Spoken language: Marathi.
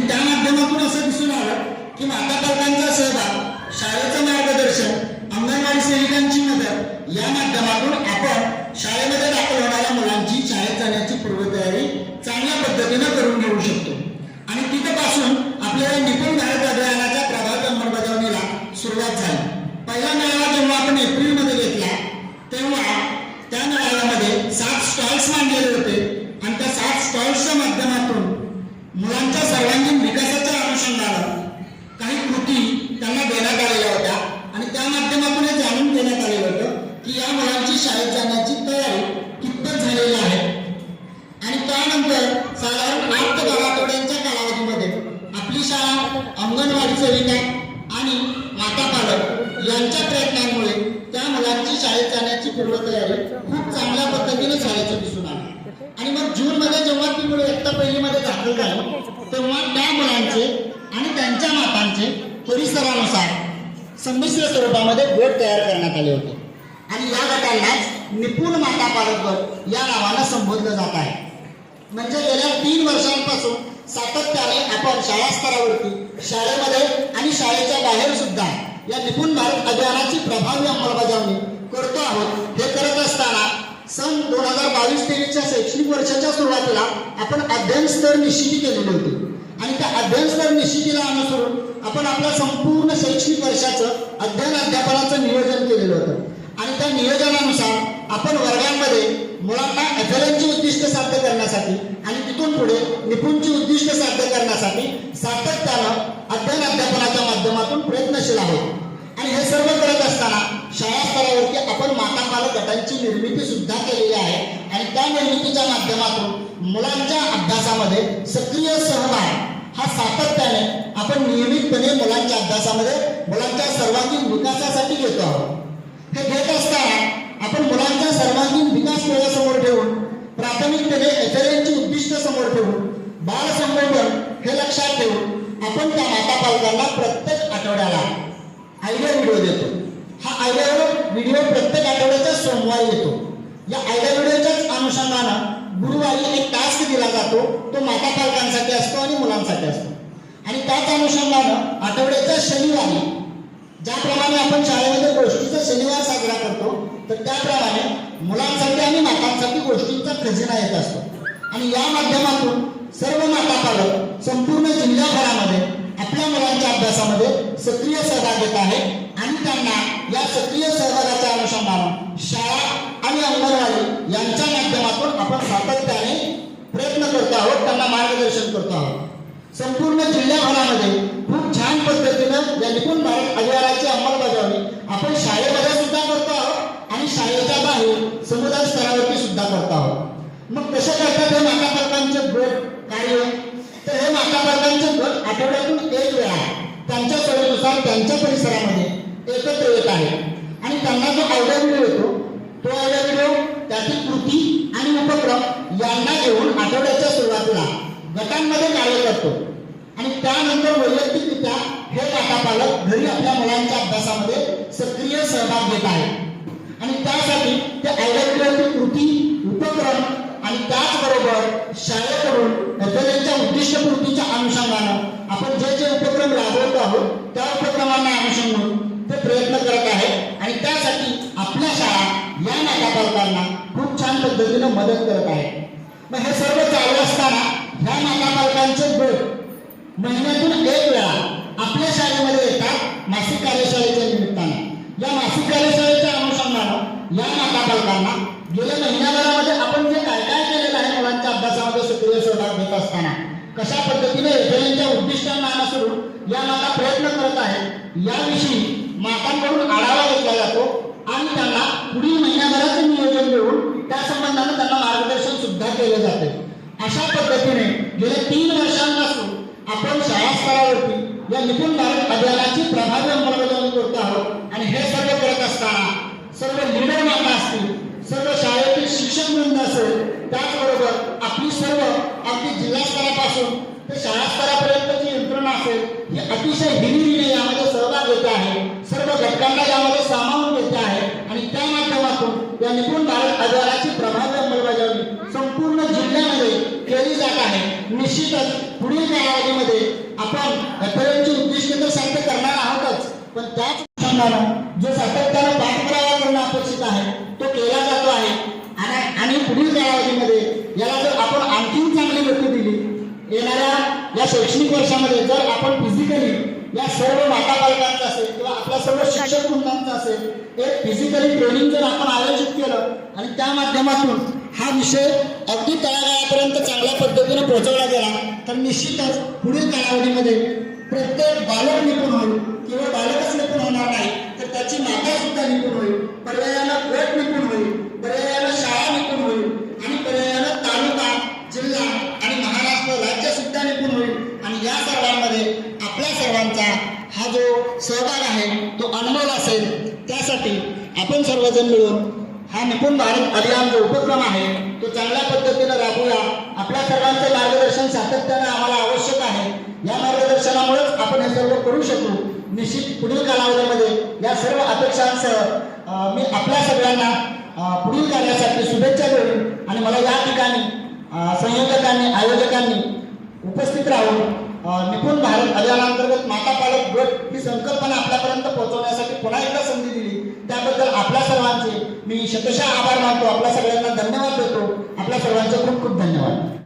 त्या माध्यमातून असं दिसून आलं की माता पालकांचा सहभाग शाळेचं मार्गदर्शन अंगणवाडी सेविकांची मदत या माध्यमातून आपण शाळेमध्ये दाखल होणाऱ्या मुलांची शाळेत जाण्याची पूर्वतयारी चांगल्या पद्धतीनं करून घेऊ शकतो. आणि तिथपासून आपल्याला निपुण भारत अभियानाच्या प्रभात अंमलबजावणीला सुरुवात झाली. पहिला मेळावा जेव्हा आपण एप्रिलमध्ये घेतला तेव्हा त्या मेळाव्यामध्ये सात स्टॉल्स मांडलेले होते आणि त्या सात स्टॉल्सच्या माध्यमातून मुलांच्या सर्वांगीण विकासाच्या अनुषंगानं काही कृती त्यांना देण्यात आलेल्या होत्या आणि त्या माध्यमातून हे जाणून देण्यात आलेलं होतं की या मुलांची शाळेत जाण्याची तयारी कितपत झालेली आहे आणि त्यानंतर साधारण आठ ते बारा आठवड्यांच्या कालावधीमध्ये आपली शाळा अंगणवाडी सेविका आणि माता पालक यांच्या प्रयत्नांमुळे त्या मुलांची शाळेत जाण्याची पूर्वतयारी खूप चांगल्या पद्धतीने शाळेचं दिसून आलं. आणि मग जून मध्ये जेव्हा ती मुलं एकता पहिलीमध्ये दाखल झाली तेव्हा त्या मुलांचे आणि त्यांच्या मातांचे परिसरानुसार संमिश्र स्वरूपामध्ये गट तयार करण्यात आले होते. आणि या गटांनाच निपुण माता पालक गट या नावानं संबोधलं जात आहे. म्हणजे गेल्या तीन वर्षांपासून सातत्याने आपण शाळा स्तरावरती शाळेमध्ये आणि शाळेच्या बाहेर सुद्धा या निपुण भारत अभियानाची प्रभावी अंमलबजावणी करतो आहोत. हे करत असताना सन दोन हजार बावीस तेवीसच्या शैक्षणिक वर्षाच्या सुरुवातीला आपण अध्ययन स्तर निश्चिती केलेली होती. आणि त्या अध्ययन स्तर निश्चितीला अनुसरून आपण आपल्या संपूर्ण शैक्षणिक वर्षाचं अध्ययन अध्यापनाचं नियोजन केलेलं होतं. आणि त्या नियोजनानुसार आपण वर्गांमध्ये मुलांना एफएलएनची उद्दिष्ट साध्य करण्यासाठी आणि तिथून पुढे निपुणची उद्दिष्ट साध्य करण्यासाठी सातत्यानं अध्ययन अध्यापनाच्या माध्यमातून प्रयत्नशील आहोत. आणि हे सर्व करत असताना शाळा स्तरावरती आपण माता पालक गटांची निर्मिती सुद्धा केलेली आहे. आणि त्या निर्मितीच्या माध्यमातून मुलांच्या अभ्यासामध्ये सक्रिय सहभाग हा सातत्याने आपण नियमितपणे मुलांच्या अभ्यासामध्ये मुलांच्या सर्वांगीण विकासासाठी घेतो आहोत. हे घेत असताना आपण मुलांचा सर्वांगीण विकास डोळ्यासमोर ठेवून प्राथमिकतेने एफएलएनची उद्दिष्ट समोर ठेवून बाल संगोपन हे लक्षात ठेवून आपण त्या माता पालकांना प्रत्येक आठवड्याला आयडिया व्हिडिओ देतो. हा आयडिया व्हिडिओ प्रत्येक आठवड्याच्या सोमवारी येतो. या आयडिया व्हिडिओच्याच अनुषंगानं गुरुवारी एक टास्क दिला जातो तो माता पालकांसाठी असतो आणि मुलांसाठी असतो. आणि त्याच अनुषंगानं आठवड्याच्या शनिवारी ज्याप्रमाणे आपण शाळेमध्ये गोष्टीचा शनिवार साजरा करतो तर त्याप्रमाणे मुलांसाठी आणि मातांसाठी गोष्टींचा खजिना येत असतो. आणि या माध्यमातून सर्व माता पालक संपूर्ण जिल्ह्याभरामध्ये आपल्या मुलांच्या अभ्यासामध्ये सक्रिय सहभाग घेत आहे आणि त्यांना या सक्रिय सहभागाच्या अनुषंगानं शाळा आणि अंगणवाडी यांच्या माध्यमातून आपण सातत्याने प्रयत्न करतो आहोत त्यांना मार्गदर्शन करतो आहोत. संपूर्ण जिल्ह्याभरामध्ये खूप छान पद्धतीनं या निपुण भारत अभियानाची अंमलबजावणी आपण शाळेमध्ये सुद्धा करतो आहोत आणि शाळेच्या बाहेर समुदाय स्तरावरती सुद्धा करतो हो. आहोत मग कसे करतात हे माता गट? कार्य तर हे माता गट आठवड्यातून एक वेळा त्यांच्या सोयीनुसार त्यांच्या परिसरामध्ये एकत्र येत आहे. आणि त्यांना जो ऑर्डर व्हिडिओ येतो तो ऑर्डर व्हिडिओ त्यातील कृती आणि उपक्रम यांना घेऊन आठवड्याच्या सुरुवातीला गटांमध्ये कार्य करतो. आणि त्यानंतर वैयक्तिकरित्या हे मातापालक घरी आपल्या मुलांच्या अभ्यासामध्ये सक्रिय सहभाग घेत आहेत आणि त्यासाठी ते आयडियाची कृती उपक्रम आणि त्याचबरोबर शाळेकडून एफएलएनच्या उद्दिष्टपूर्तीच्या अनुषंगानं आपण जे जे उपक्रम राबवत आहोत त्या उपक्रमांना अनुषंगून ते प्रयत्न करत आहेत. आणि त्यासाठी आपल्या शाळा या नातापालकांना खूप छान पद्धतीनं मदत करत आहे मग हे सर्व चालू असताना ह्या नातापालकांचे गट महिन्यातून एक वेळा आपल्या शाळेमध्ये येतात मासिक कार्यशाळेच्या निमित्तानं. या मासिक कार्यशाळे या माता पालकांना गेल्या महिन्याभरामध्ये आपण जे काय काय केलेलं आहे मुलांच्या अभ्यासामध्ये सक्रिय सहभाग घेत असताना कशा पद्धतीने एफएलएनच्या उद्दिष्टांना अनुसरून या माता प्रयत्न करत आहेत याविषयी मातांकडून आढावा घेतला जातो आणि त्यांना पुढील महिन्याभराचे नियोजन देऊन त्या संबंधाने त्यांना मार्गदर्शन सुद्धा केले जाते. अशा पद्धतीने गेल्या तीन वर्षांपासून आपण शाळा स्तरावरती या निपुण भारत अभियानाची प्रभावी अंमलबजावणी करतो आहोत आणि हे सर्व करत असताना सर्व लीडर माता असतील सर्व शाळेतील शिक्षक असेल त्याचबरोबर आपली सर्व अगदी जिल्हा स्तरापासून ते शाळा स्तरापर्यंतची यंत्रणा असेल ही अतिशय हिरिरीने यामध्ये सहभाग घेत आहे. सर्व घटकांना यामध्ये सामावून घेते आहे. आणि त्या माध्यमातून या निपुण भारत आजाराची प्रभावी अंमलबजावणी संपूर्ण जिल्ह्यामध्ये केली जात आहे. निश्चितच पुढील कालावधीमध्ये आपण एफएमची उद्दिष्ट तर साध्य करणार आहोतच पण त्याच अनुषंगानं जो सातत्यानं पाठपुरावा करणं अपेक्षित आहे तो केला जातो आणि पुढील कालावधीमध्ये याला जर आपण आणखीन चांगली गती दिली येणाऱ्या या शैक्षणिक वर्षामध्ये जर आपण फिजिकली या सर्व माता पालकांचं असेल किंवा आपल्या सर्व शिक्षक वृंदांचं असेल एक फिजिकली ट्रेनिंग जर आपण आयोजित केलं आणि त्या माध्यमातून हा विषय अगदी तळागाळापर्यंत चांगल्या पद्धतीने पोहोचवला गेला तर निश्चितच पुढील कालावधीमध्ये प्रत्येक बालक निपुण होईल. किंवा बालकच निपुण होणार नाही तर त्याची माता सुद्धा निपुण होईल. पर्यायाला गट निपुण होईल पर्यायानं शाळा निपुण होईल आणि पर्यायानं तालुका जिल्हा आणि महाराष्ट्र राज्य सुद्धा निपुण होईल आणि या सर्वांमध्ये आपल्या सर्वांचा हा जो सहभाग आहे तो अनमोल असेल त्यासाठी आपण सर्वजण मिळून हा निपुण भारत अभियान जो उपक्रम आहे तो चांगल्या पद्धतीने राबवूया. आपल्या सर्वांचं मार्गदर्शन सातत्याने आम्हाला आवश्यक आहे. या मार्गदर्शनामुळेच आपण हे सर्व करू शकू. निश्चित पुढील कालावधीमध्ये या सर्व अपेक्षांसह मी आपल्या सगळ्यांना पुढील कार्यासाठी शुभेच्छा देईन आणि मला या ठिकाणी संयोजकांनी आयोजकांनी उपस्थित राहून निपुण भारत अभियानांतर्गत माता पालक गट ही संकल्पना आपल्यापर्यंत पोहोचवली आपल्या सर्वांचे मी शतशः आभार मानतो. आपल्या सगळ्यांना धन्यवाद देतो. आपल्या सर्वांचे खूप खूप धन्यवाद.